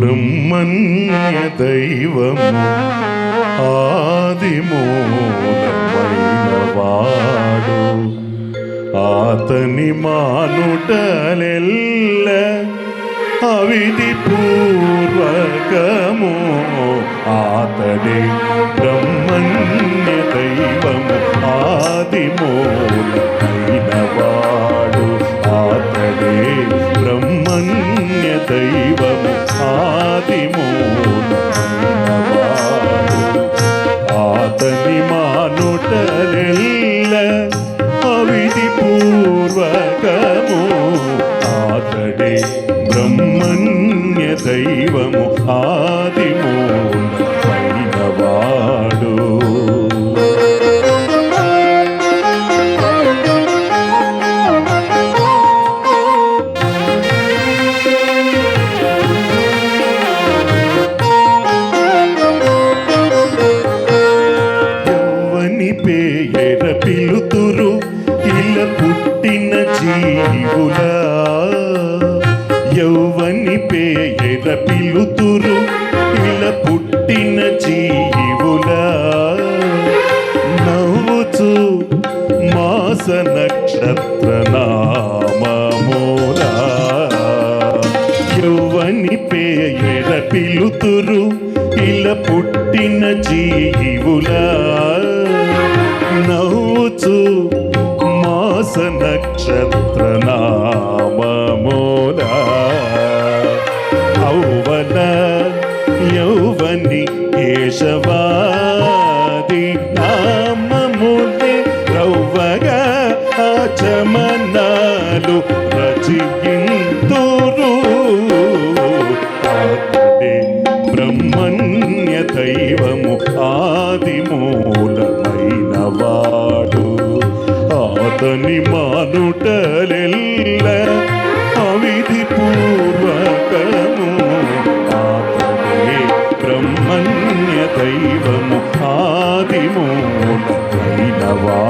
బ్రహ్మణ్య దైవము ఆదిమూలమైన వాడు ఆతని మానుటలెల్ల అవిధి పూర్వకము ఆతడే బ్రహ్మణ్య ఆతడే బ్రహ్మణ్య దైవము జీవులా. నవ్వుచు మాస నక్షత్ర నామమూలా యౌవని పేయర పిలుతురు ఇలా పుట్టిన జీవులా. నవ్వుచు మాస నక్షత్ర నా కేశవాది నామమునే రవ్వగా ఆచమనాలు రచింతురు బ్రహ్మణ్య దైవము ఆదిమూలమైన వాడు ఆతని మానుటలెల్ల అవిధి పూర్వకము దైవము ఆదిమూల వైనవా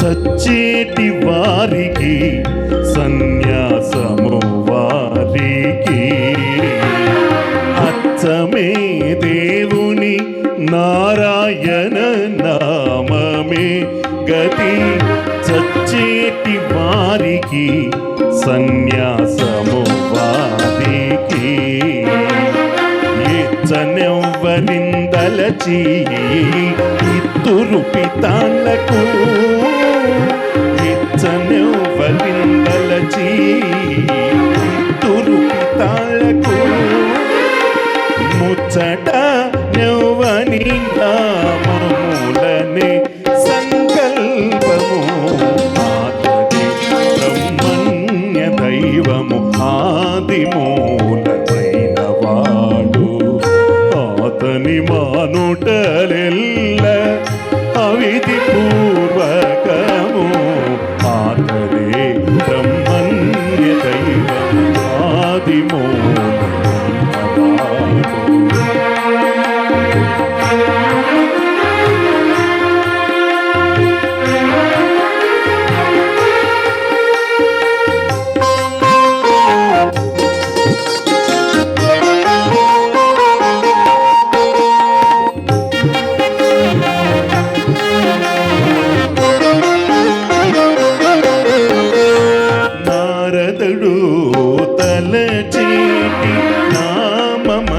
చచ్చేటి వారికి సన్యాసము వారికి. అచ్చమే దేవుని నారాయణ నామమే గతి. చచ్చేటి వారికి సన్యాసము వారికి. ఇచ్చనెవ్వరిందలచి ఇత్తురు పితాళ్ళకు ఇచ్చనెవ్వరిందలచి ఇత్తురు ముచ్చట నెవ్వని నామములనే సంకల్పము ఆతడి బ్రహ్మణ్య దైవము ఆదిమూలమైన వాడు. ఆతని మానుటలెల్ల అవిధి పూర్వకము ఆతడే బ్రహ్మణ్య దైవము ఆదిమో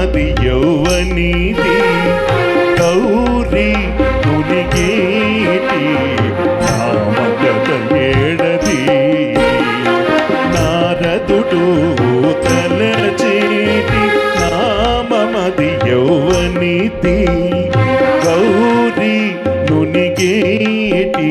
అది యౌవనీది గౌరీ తొలిగేటి కామకత ఏడది. నారదుడు కలచేటి నామమది యౌవనీతి గౌరీ నునిగేటి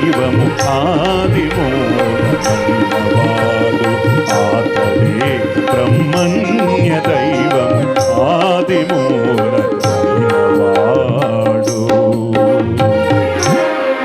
జీవము ఆదిమో.